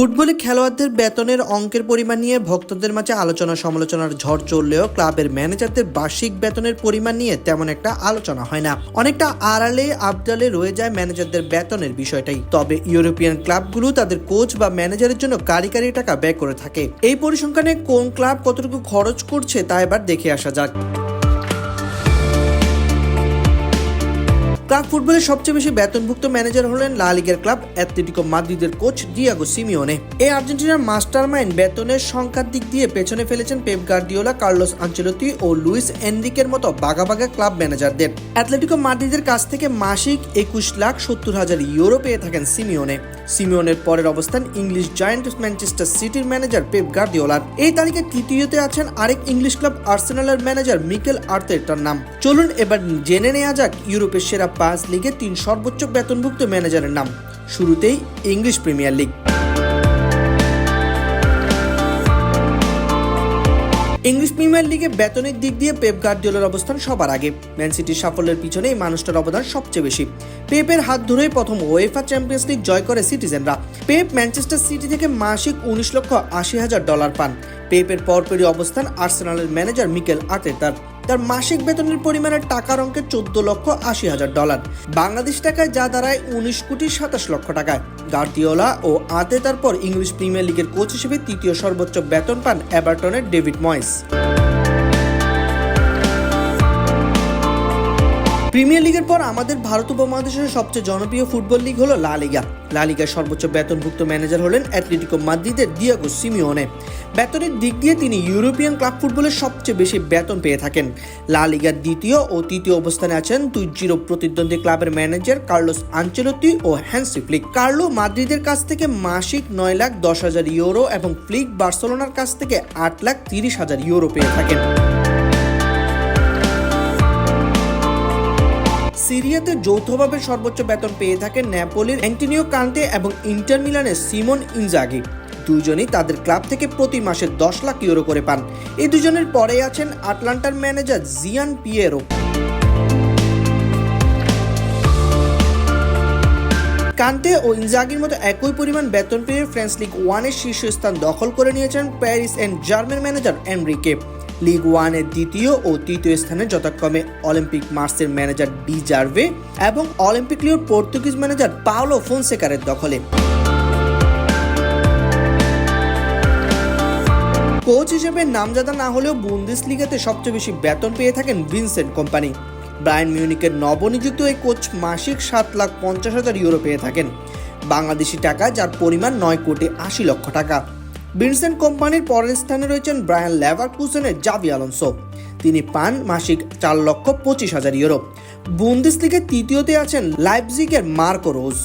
ফুটবলে খেলোয়াড়দের বেতনের অঙ্কের পরিমাণ নিয়ে ভক্তদের মাঝে আলোচনা সমালোচনার ঝড় চললেও ক্লাবের ম্যানেজারদের বার্ষিক বেতনের পরিমাণ নিয়ে তেমন একটা আলোচনা হয় না। অনেকটা আড়ালে আবডালে রয়ে যায় ম্যানেজারদের বেতনের বিষয়টাই। তবে ইউরোপিয়ান ক্লাবগুলো তাদের কোচ বা ম্যানেজারের জন্য কারি কারি টাকা ব্যয় করে থাকে। এই পরিসংখ্যানে কোন ক্লাব কতটুকু খরচ করছে তা এবার দেখে আসা যাক। ক্লাব ফুটবলের সবচেয়ে বেশি বেতনভুক্ত ম্যানেজার হলেন লা লিগের ক্লাব অ্যাথলেটিকো মাদ্রিদের কোচ ডিয়াগো সিমিওনে। এই আর্জেন্টিনার মাস্টারমাইন্ড বেতনের সংখ্যার দিক দিয়ে পেছনে ফেলেছেন পেপ গার্দিওলা, কার্লোস আঞ্চলতি ও লুইস এনরিকের মতো বাঘা বাগা ক্লাব ম্যানেজারদের। অ্যাথলেটিকো মাদ্রিদের কাছ থেকে মাসিক একুশ লাখ সত্তর হাজার ইউরো পেয়ে থাকেন সিমিওনে। সিমিওনের পরের অবস্থান ইংলিশ জায়ান্ট ম্যানচেস্টার সিটির ম্যানেজার পেপ গার্দিওলার। এই তালিকায় তৃতীয়তে আছেন আরেক ইংলিশ ক্লাব আর্সেনালের ম্যানেজার মিকেল আর্তেটার নাম। চলুন এবার জেনে নেওয়া যাক ইউরোপের সেরা পাঁচ লিগে তিন সর্বোচ্চ বেতনভুক্ত ম্যানেজারের নাম। শুরুতেই English Premier League. English Premier লিগে বেতনের দিক দিয়ে পেপ গার্দিওলার অবস্থান সবার আগে। ম্যান সিটির সাফল্যের পিছনে এই মানুষটার অবদান সবচেয়ে বেশি। পেপের হাত ধরেই প্রথম ওয়েফা চ্যাম্পিয়ন্স লিগ জয় করে সিটিজেনরা। পেপ ম্যানচেস্টার সিটি থেকে মাসিক উনিশ লক্ষ আশি হাজার ডলার পান। পেপের পরপরই অবস্থান আর্সেনালের ম্যানেজার মিকেল আর্টেটার। তার মাসিক বেতনের পরিমাণের টাকার অঙ্কে চোদ্দ লক্ষ আশি হাজার ডলার। বাংলাদেশ টাকায় যা দাঁড়ায় উনিশ কোটি সাতাশ লক্ষ টাকায়। গার্দিওলা ও আতে তারপর ইংলিশ প্রিমিয়ার লিগের কোচ হিসেবে তৃতীয় সর্বোচ্চ বেতন পান অ্যাবার্টনের ডেভিড ময়েস। প্রিমিয়ার লিগের পর আমাদের ভারত উপমহাদেশের সবচেয়ে জনপ্রিয় ফুটবল লিগ হলো লা লিগা। লা লিগার সর্বোচ্চ বেতনভুক্ত ম্যানেজার হলেন অ্যাটলেটিকো মাদ্রিদের দিয়াগো সিমিওনে বেতনের দিক দিয়ে তিনি ইউরোপিয়ান ক্লাব ফুটবলের সবচেয়ে বেশি বেতন পেয়ে থাকেন। লা লিগার দ্বিতীয় ও তৃতীয় অবস্থানে আছেন দুই জিরো প্রতিদ্বন্দ্বী ক্লাবের ম্যানেজার কার্লোস আঞ্চলতি ও হ্যান্সি ফ্লিক। কার্লো মাদ্রিদের কাছ থেকে মাসিক নয় লাখ দশ হাজার ইউরো এবং ফ্লিক বার্সেলোনার কাছ থেকে আট লাখ তিরিশ হাজার ইউরো পেয়ে থাকেন। সিরিয়াতে যৌথভাবে সর্বোচ্চ বেতন পেয়ে থাকেন ন্যাপোলির অ্যান্টনিও কান্তে এবং ইন্টার মিলানের সিমন ইনজাগি। দুজনই তাদের ক্লাব থেকে প্রতি মাসে দশ লাখ ইউরো করে পান। এই দুজনের পরে আছেন আটলান্টার ম্যানেজার জিয়ান পিয়েরো। কান্তে ও ইনজাগির মতো একই পরিমাণ বেতন পেয়ে ফ্রেঞ্চ লিগ ওয়ানের শীর্ষস্থান দখল করে নিয়েছেন Paris and German manager Enrique. League ওয়ানের দ্বিতীয় ও তৃতীয় স্থানে যথাক্রমে অলিম্পিক মার্সের ম্যানেজার ডি জার্ভে এবং অলিম্পিক লিওর পর্তুগিজ ম্যানেজার পাওলো ফোনসেকারের দখলে। কোচ হিসেবে নামজাদা না হলেও বুন্দেস লিগাতে সবচেয়ে বেশি বেতন পেয়ে থাকেন ভিনসেন্ট কোম্পানি ব্রায়ান মিউনিকের নবনিযুক্ত এই কোচ মাসিক সাত লাখ পঞ্চাশ হাজার ইউরো পেয়ে থাকেন। বাংলাদেশি টাকা যার পরিমাণ নয় কোটি আশি লক্ষ টাকা। ভিনসেন্ট কোম্পানির পরের স্থানে রয়েছেন ব্রায়ান লেভার কুসেনের জাভি আলোনসো। তিনি পান মাসিক চার লক্ষ পঁচিশ হাজার ইউরো। বুন্দেশ লিগের তৃতীয়তে আছেন লাইপজিগের মার্কো রোজ।